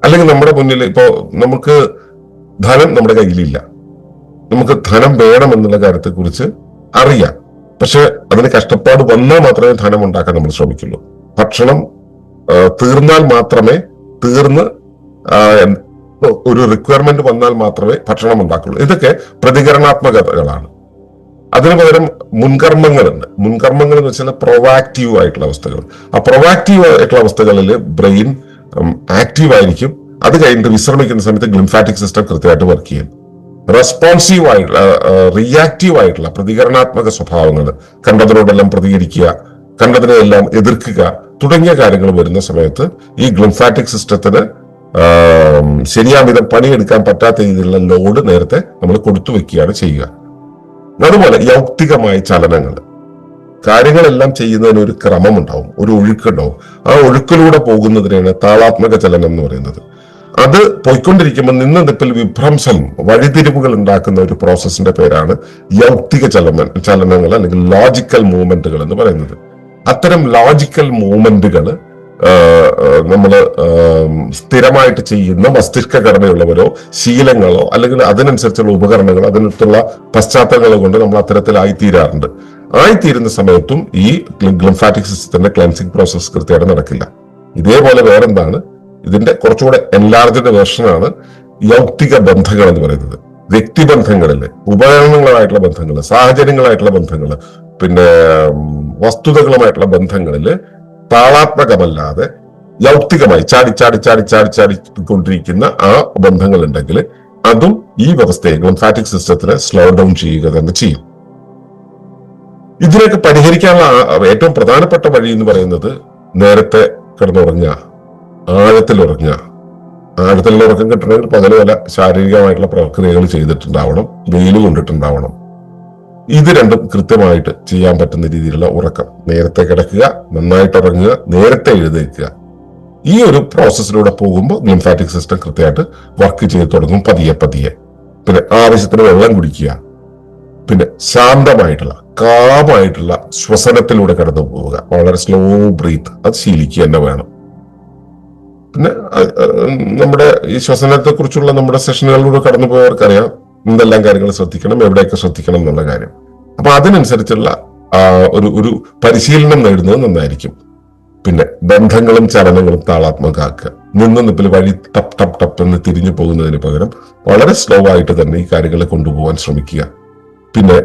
അല്ലെങ്കിൽ നമ്മുടെ മുന്നിൽ ഇപ്പോ നമുക്ക് ധനം നമ്മുടെ കയ്യിലില്ല. നമുക്ക് ധനം വേണം എന്നുള്ള കാര്യത്തെ കുറിച്ച് അറിയാം. പക്ഷെ അതിന് കഷ്ടപ്പാട് വന്നാൽ മാത്രമേ ധനം ഉണ്ടാക്കാൻ നമ്മൾ ശ്രമിക്കുള്ളൂ. ഭക്ഷണം തീർന്നാൽ മാത്രമേ തീർന്ന് ഒരു റിക്വയർമെന്റ് വന്നാൽ മാത്രമേ ഭക്ഷണം ഉണ്ടാക്കുള്ളൂ. ഇതൊക്കെ പ്രതികരണാത്മകതകളാണ്. അതിനു പകരം മുൻകർമ്മങ്ങളുണ്ട്. മുൻകർമ്മങ്ങൾ എന്ന് വെച്ചാൽ പ്രൊവാക്റ്റീവ് ആയിട്ടുള്ള അവസ്ഥകൾ. ആ പ്രൊവാക്റ്റീവ് ആയിട്ടുള്ള അവസ്ഥകളിൽ ബ്രെയിൻ ആക്റ്റീവ് ആയിരിക്കും. അത് കഴിഞ്ഞിട്ട് വിശ്രമിക്കുന്ന സമയത്ത് ഗ്ലിംഫാറ്റിക് സിസ്റ്റം കൃത്യമായിട്ട് വർക്ക് ചെയ്യും. റെസ്പോൺസീവ് ആയിട്ടുള്ള റിയാക്റ്റീവ് ആയിട്ടുള്ള പ്രതികരണാത്മക സ്വഭാവങ്ങൾ. കണ്ടതിനോടെല്ലാം പ്രതികരിക്കുക കണ്ടതിനെല്ലാം എതിർക്കുക തുടങ്ങിയ കാര്യങ്ങൾ വരുന്ന സമയത്ത് ഈ ഗ്ലിംഫാറ്റിക് സിസ്റ്റത്തിന് ആം, വിധം പണിയെടുക്കാൻ പറ്റാത്ത രീതിയിലുള്ള ലോഡ് നേരത്തെ നമ്മൾ കൊടുത്തു വെക്കുകയാണ് ചെയ്യുക. അതുപോലെ യൗക്തികമായ ചലനങ്ങൾ. കാര്യങ്ങളെല്ലാം ചെയ്യുന്നതിന് ഒരു ക്രമമുണ്ടാവും ഒരു ഒഴുക്കുണ്ടാവും. ആ ഒഴുക്കിലൂടെ പോകുന്നതിനാണ് താളാത്മക ചലനം എന്ന് പറയുന്നത്. അത് പോയിക്കൊണ്ടിരിക്കുമ്പോൾ നിന്ന് നിപ്പിൽ വിഭ്രംസം വഴിതിരിവുകൾ ഉണ്ടാക്കുന്ന ഒരു പ്രോസസ്സിന്റെ പേരാണ് യൗക്തിക ചലന ചലനങ്ങൾ അല്ലെങ്കിൽ ലോജിക്കൽ മൂവ്മെന്റുകൾ എന്ന് പറയുന്നത്. അത്തരം ലോജിക്കൽ മൂവ്മെന്റുകൾ നമ്മൾ സ്ഥിരമായിട്ട് ചെയ്യുന്ന മസ്തിഷ്ക ഘടനയുള്ളവരോ ശീലങ്ങളോ അല്ലെങ്കിൽ അതിനനുസരിച്ചുള്ള ഉപകരണങ്ങളോ അതിനടുത്തുള്ള പശ്ചാത്തലങ്ങളോ കൊണ്ട് നമ്മൾ അത്തരത്തിലായിത്തീരാറുണ്ട് ആയിത്തീരുന്ന സമയത്തും ഈ ഗ്ലിംഫാറ്റിക് സിസ്റ്റത്തിന്റെ ക്ലെൻസിങ് പ്രോസസ് കൃത്യമായിട്ട് നടക്കില്ല. ഇതേപോലെ വേറെന്താണ്? ഇതിന്റെ കുറച്ചുകൂടെ എൻലാർജ്ഡ് വേർഷനാണ് യൗക്തിക ബന്ധങ്ങൾ എന്ന് പറയുന്നത്. വ്യക്തിബന്ധങ്ങളിൽ ഉപകരണങ്ങളായിട്ടുള്ള ബന്ധങ്ങൾ സാഹചര്യങ്ങളായിട്ടുള്ള ബന്ധങ്ങൾ പിന്നെ വസ്തുതകളുമായിട്ടുള്ള ബന്ധങ്ങളിൽ താളാത്മകമല്ലാതെ യൗക്തികമായി ചാടി ചാടി ചാടി ചാടി ചാടി കൊണ്ടിരിക്കുന്ന ആ ബന്ധങ്ങൾ ഉണ്ടെങ്കിൽ അതും ഈ വ്യവസ്ഥയെ ലിംഫാറ്റിക് സിസ്റ്റത്തിനെ സ്ലോ ഡൗൺ ചെയ്യുക തന്നെ ചെയ്യും. ഇതിനൊക്കെ പരിഹരിക്കാനുള്ള ഏറ്റവും പ്രധാനപ്പെട്ട വഴി എന്ന് പറയുന്നത് നേരത്തെ കിടന്നുറങ്ങുക ആഴത്തിൽ ഉറങ്ങുക ആഴത്തിൽ ഉറക്കം കിട്ടണമെങ്കിൽ പകൽ പല ശാരീരികമായിട്ടുള്ള പ്രക്രിയകൾ ചെയ്തിട്ടുണ്ടാവണം വെയിൽ കൊണ്ടിട്ടുണ്ടാവണം. ഇത് രണ്ടും കൃത്യമായിട്ട് ചെയ്യാൻ പറ്റുന്ന രീതിയിലുള്ള ഉറക്കം. നേരത്തെ കിടക്കുക നന്നായിട്ട് ഉറങ്ങുക നേരത്തെ എഴുതേക്കുക ഈ ഒരു പ്രോസസ്സിലൂടെ പോകുമ്പോൾ ലിംഫാറ്റിക് സിസ്റ്റം കൃത്യമായിട്ട് വർക്ക് ചെയ്ത് തുടങ്ങും പതിയെ പതിയെ. പിന്നെ ആവശ്യത്തിന് വെള്ളം കുടിക്കുക. പിന്നെ ശാന്തമായിട്ടുള്ള കാമായിട്ടുള്ള ശ്വസനത്തിലൂടെ കടന്നു പോവുക. വളരെ സ്ലോ ബ്രീത്ത് അത് ശീലിക്കുക തന്നെ വേണം. പിന്നെ നമ്മുടെ ഈ ശ്വസനത്തെ കുറിച്ചുള്ള നമ്മുടെ സെഷനുകളിലൂടെ കടന്നു പോയവർക്കറിയാം. എന്തെല്ലാം കാര്യങ്ങൾ ശ്രദ്ധിക്കണം എവിടെയൊക്കെ ശ്രദ്ധിക്കണം എന്നുള്ള കാര്യം. അപ്പൊ അതിനനുസരിച്ചുള്ള ഒരു ഒരു പരിശീലനം നേടുന്നത് നന്നായിരിക്കും. പിന്നെ ബന്ധങ്ങളും ചലനങ്ങളും താളാത്മകമാക്കുക. നിന്ന് നിപ്പിൽ വഴി ടപ് ടപ് ടപ്പ് എന്ന് തിരിഞ്ഞു പോകുന്നതിന് പകരം വളരെ സ്ലോ ആയിട്ട് തന്നെ ഈ കാര്യങ്ങളെ കൊണ്ടുപോകാൻ ശ്രമിക്കുക. പിന്നെ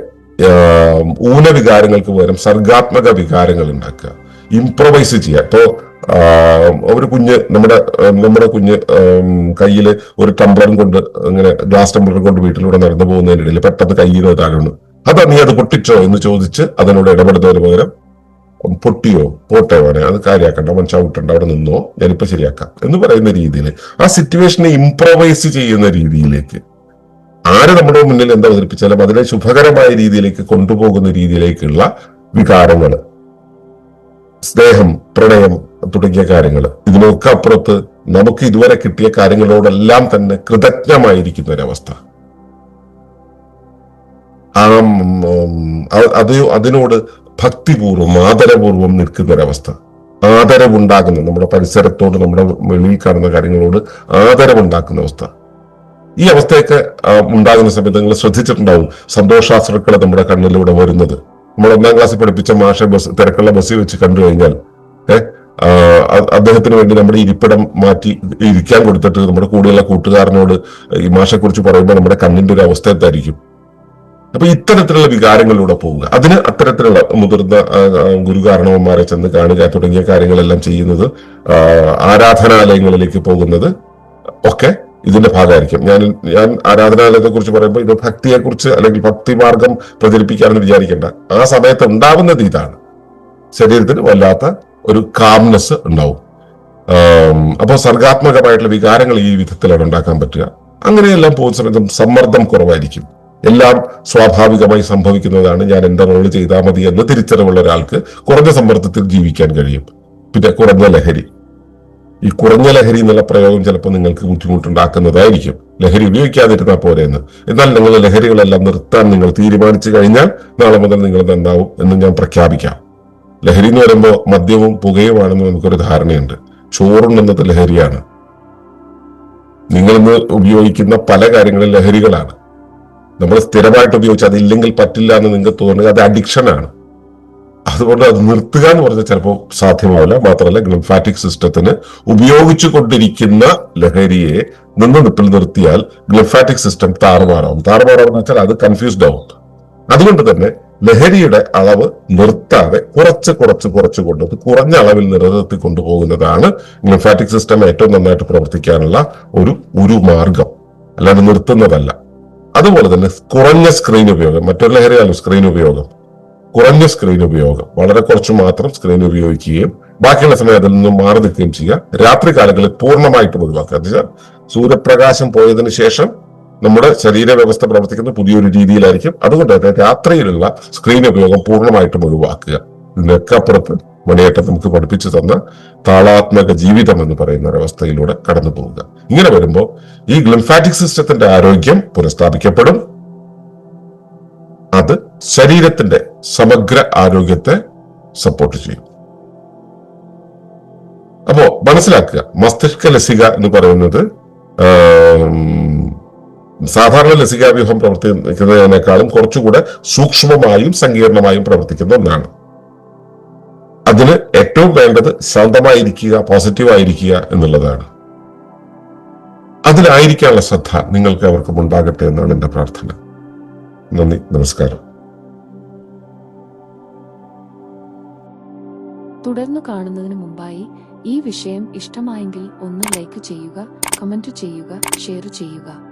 ഊന വികാരങ്ങൾക്ക് പകരം സർഗാത്മക വികാരങ്ങൾ ഉണ്ടാക്കുക. ഇംപ്രവൈസ് ചെയ്യുക. ഇപ്പോ ഒരു കുഞ്ഞ് നമ്മുടെ നമ്മുടെ കുഞ്ഞ് കയ്യിൽ ഒരു ടംബ്ലറും കൊണ്ട് ഇങ്ങനെ ഗ്ലാസ് ടംബ്ലറും കൊണ്ട് വീട്ടിലൂടെ നടന്നു പോകുന്നതിനിടയിൽ പെട്ടെന്ന് കയ്യിൽ നിന്ന് താഴുന്നു അതാ നീ അത് പൊട്ടിച്ചോ എന്ന് ചോദിച്ച് അതിനോട് ഇടപെടുന്നതിന് പകരം പൊട്ടിയോ പോട്ടെ വേണേ അത് കാര്യമാക്കണ്ട അവൻ ചവിട്ടണ്ട അവിടെ നിന്നോ ഞാനിപ്പോ ശരിയാക്കാം എന്ന് പറയുന്ന രീതിയിൽ ആ സിറ്റുവേഷനെ ഇംപ്രവൈസ് ചെയ്യുന്ന രീതിയിലേക്ക് ആര് നമ്മുടെ മുന്നിൽ എന്താ അവതരിപ്പിച്ചാലും അതിനെ ശുഭകരമായ രീതിയിലേക്ക് കൊണ്ടുപോകുന്ന രീതിയിലേക്കുള്ള വികാരങ്ങൾ സ്നേഹം പ്രണയം തുടങ്ങിയ കാര്യങ്ങൾ ഇതിനൊക്കെ അപ്പുറത്ത് നമുക്ക് ഇതുവരെ കിട്ടിയ കാര്യങ്ങളോടെല്ലാം തന്നെ കൃതജ്ഞമായിരിക്കുന്ന ഒരവസ്ഥ ആ അത് അതിനോട് ഭക്തിപൂർവം ആദരപൂർവം നിൽക്കുന്ന ഒരവസ്ഥ ആദരവുണ്ടാകുന്ന നമ്മുടെ പരിസരത്തോട് നമ്മുടെ വെളിയിൽ കാണുന്ന കാര്യങ്ങളോട് ആദരവുണ്ടാക്കുന്ന അവസ്ഥ ഈ അവസ്ഥയൊക്കെ ഉണ്ടാകുന്ന സമയത്ത് നിങ്ങൾ ശ്രദ്ധിച്ചിട്ടുണ്ടാവും. സന്തോഷാശ്രുക്കൾ നമ്മുടെ കണ്ണിലൂടെ വരുന്നത്. നമ്മൾ ഒന്നാം ക്ലാസ്സിൽ പഠിപ്പിച്ച മാഷ ബസ് തിരക്കുള്ള ബസ്സിൽ വെച്ച് കണ്ടു കഴിഞ്ഞാൽ ഏഹ് അദ്ദേഹത്തിന് വേണ്ടി നമ്മുടെ ഇരിപ്പിടം മാറ്റി ഇരിക്കാൻ കൊടുത്തിട്ട് നമ്മുടെ കൂടെയുള്ള കൂട്ടുകാരനോട് ഈ മാഷെ കുറിച്ച് പറയുമ്പോൾ നമ്മുടെ കണ്ണിന്റെ ഒരു അവസ്ഥ എന്തായിരിക്കും? അപ്പൊ ഇത്തരത്തിലുള്ള വികാരങ്ങളിലൂടെ പോവുക. അതിന് അത്തരത്തിലുള്ള മുതിർന്ന ഗുരു കാരണവന്മാരെ ഗുരുകാരണവന്മാരെ ചെന്ന് കാണുക തുടങ്ങിയ കാര്യങ്ങളെല്ലാം ചെയ്യുന്നത് ആരാധനാലയങ്ങളിലേക്ക് പോകുന്നത് ഒക്കെ ഇതിന്റെ ഭാഗമായിരിക്കും. ഞാൻ ഞാൻ ആരാധനാലയത്തെ കുറിച്ച് പറയുമ്പോൾ ഇത് ഭക്തിയെ കുറിച്ച് അല്ലെങ്കിൽ ഭക്തി മാർഗം പ്രചരിപ്പിക്കാമെന്ന് വിചാരിക്കേണ്ട. ആ സമയത്ത് ഉണ്ടാവുന്നത് ഇതാണ്. ശരീരത്തിന് വല്ലാത്ത ഒരു കാംനെസ് ഉണ്ടാവും. അപ്പോൾ സർഗാത്മകമായിട്ടുള്ള വികാരങ്ങൾ ഈ വിധത്തിലാണ് ഉണ്ടാക്കാൻ പറ്റുക. അങ്ങനെയെല്ലാം പോകുന്ന സമയത്ത് സമ്മർദ്ദം കുറവായിരിക്കും. എല്ലാം സ്വാഭാവികമായി സംഭവിക്കുന്നതാണ്. ഞാൻ എന്റെ റോൾ ചെയ്താൽ മതി എന്ന് തിരിച്ചറിവുള്ള ഒരാൾക്ക് കുറഞ്ഞ സമ്മർദ്ദത്തിൽ ജീവിക്കാൻ കഴിയും. പിന്നെ കുറഞ്ഞ ലഹരി. ഈ കുറഞ്ഞ ലഹരി എന്നുള്ള പ്രയോഗം ചിലപ്പോൾ നിങ്ങൾക്ക് ബുദ്ധിമുട്ടുണ്ടാക്കുന്നതായിരിക്കും. ലഹരി ഉപയോഗിക്കാതിരുന്നാൽ പോരെ എന്ന് എന്നാൽ നിങ്ങൾ ലഹരികളെല്ലാം നിർത്താൻ നിങ്ങൾ തീരുമാനിച്ചു കഴിഞ്ഞാൽ നാളെ മുതൽ നിങ്ങൾ നന്നാവും എന്ന് ഞാൻ പ്രഖ്യാപിക്കാം. ലഹരി എന്ന് പറയുമ്പോൾ മദ്യവും പുകയുമാണെന്ന് നമുക്കൊരു ധാരണയുണ്ട്. ചോറുണ്ടെന്നത് ലഹരിയാണ്. നിങ്ങൾ ഇന്ന് ഉപയോഗിക്കുന്ന പല കാര്യങ്ങളും ലഹരികളാണ്. നമ്മൾ സ്ഥിരമായിട്ട് ഉപയോഗിച്ച് അതില്ലെങ്കിൽ പറ്റില്ല എന്ന് നിങ്ങൾക്ക് തോന്നുക അത് അഡിക്ഷനാണ് അതുകൊണ്ട് അത് നിർത്തുക എന്ന് പറഞ്ഞാൽ ചിലപ്പോൾ സാധ്യമാവില്ല. മാത്രമല്ല ഗ്ലിംഫാറ്റിക് സിസ്റ്റത്തിന് ഉപയോഗിച്ചു കൊണ്ടിരിക്കുന്ന ലഹരിയെ നിന്ന് നിപ്പിൽ നിർത്തിയാൽ ഗ്ലിംഫാറ്റിക് സിസ്റ്റം താറുമാറാവും. താറുമാറാവും വെച്ചാൽ അത് കൺഫ്യൂസ്ഡ് ആവും. അതുകൊണ്ട് തന്നെ ലഹരിയുടെ അളവ് നിർത്താതെ കുറച്ച് കുറച്ച് കുറച്ച് കൊണ്ട് കുറഞ്ഞ അളവിൽ നിലനിർത്തി കൊണ്ടുപോകുന്നതാണ് ലിംഫാറ്റിക് സിസ്റ്റം ഏറ്റവും നന്നായിട്ട് പ്രവർത്തിക്കാനുള്ള ഒരു ഒരു മാർഗം. അല്ലാതെ നിർത്തുന്നതല്ല. അതുപോലെ തന്നെ കുറഞ്ഞ സ്ക്രീൻ ഉപയോഗം മറ്റൊരു ലഹരിയാലും സ്ക്രീൻ ഉപയോഗം. കുറഞ്ഞ സ്ക്രീൻ ഉപയോഗം. വളരെ കുറച്ച് മാത്രം സ്ക്രീൻ ഉപയോഗിക്കുകയും ബാക്കിയുള്ള സമയം അതിൽ നിന്നും മാറി നിൽക്കുകയും ചെയ്യുക. രാത്രി കാലങ്ങളിൽ പൂർണമായിട്ടും ഒഴിവാക്കുക. സൂര്യപ്രകാശം പോയതിനു ശേഷം നമ്മുടെ ശരീര വ്യവസ്ഥ പ്രവർത്തിക്കുന്ന പുതിയൊരു രീതിയിലായിരിക്കും. അതുകൊണ്ട് തന്നെ രാത്രിയിലുള്ള സ്ക്രീൻ ഉപയോഗം പൂർണമായിട്ടും ഒഴിവാക്കുക. ഇതിനൊക്കെ അപ്പുറത്ത് മണിയേട്ടം നമുക്ക് പഠിപ്പിച്ചു തന്ന താളാത്മക ജീവിതം എന്ന് പറയുന്ന ഒരവസ്ഥയിലൂടെ കടന്നു പോവുക. ഇങ്ങനെ വരുമ്പോൾ ഈ ഗ്ലിംഫാറ്റിക് സിസ്റ്റത്തിന്റെ ആരോഗ്യം പുനഃസ്ഥാപിക്കപ്പെടും. അത് ശരീരത്തിന്റെ സമഗ്ര ആരോഗ്യത്തെ സപ്പോർട്ട് ചെയ്യും. അപ്പോ മനസ്സിലാക്കുക മസ്തിഷ്ക ലസിക എന്ന് പറയുന്നത് സാധാരണ ലസികാവ്യൂഹം പ്രവർത്തിക്കുന്നതിനേക്കാളും കുറച്ചുകൂടെ സൂക്ഷ്മമായും സങ്കീർണമായും പ്രവർത്തിക്കുന്ന ഒന്നാണ്. അതിന് ഏറ്റവും വേണ്ടത് ശാന്തമായിരിക്കുക പോസിറ്റീവായിരിക്കുക എന്നുള്ളതാണ്. അതിലായിരിക്കാനുള്ള ശ്രദ്ധ നിങ്ങൾക്ക് അവർക്കും ഉണ്ടാകട്ടെ എന്നാണ് എന്റെ പ്രാർത്ഥന. നന്ദി നമസ്കാരം. തുടർന്ന് കാണുന്നതിന് മുമ്പായി ഈ വിഷയം ഇഷ്ടമായെങ്കിൽ ഒന്ന് ലൈക്ക് ചെയ്യുക കമന്റ് ചെയ്യുക ഷെയർ ചെയ്യുക.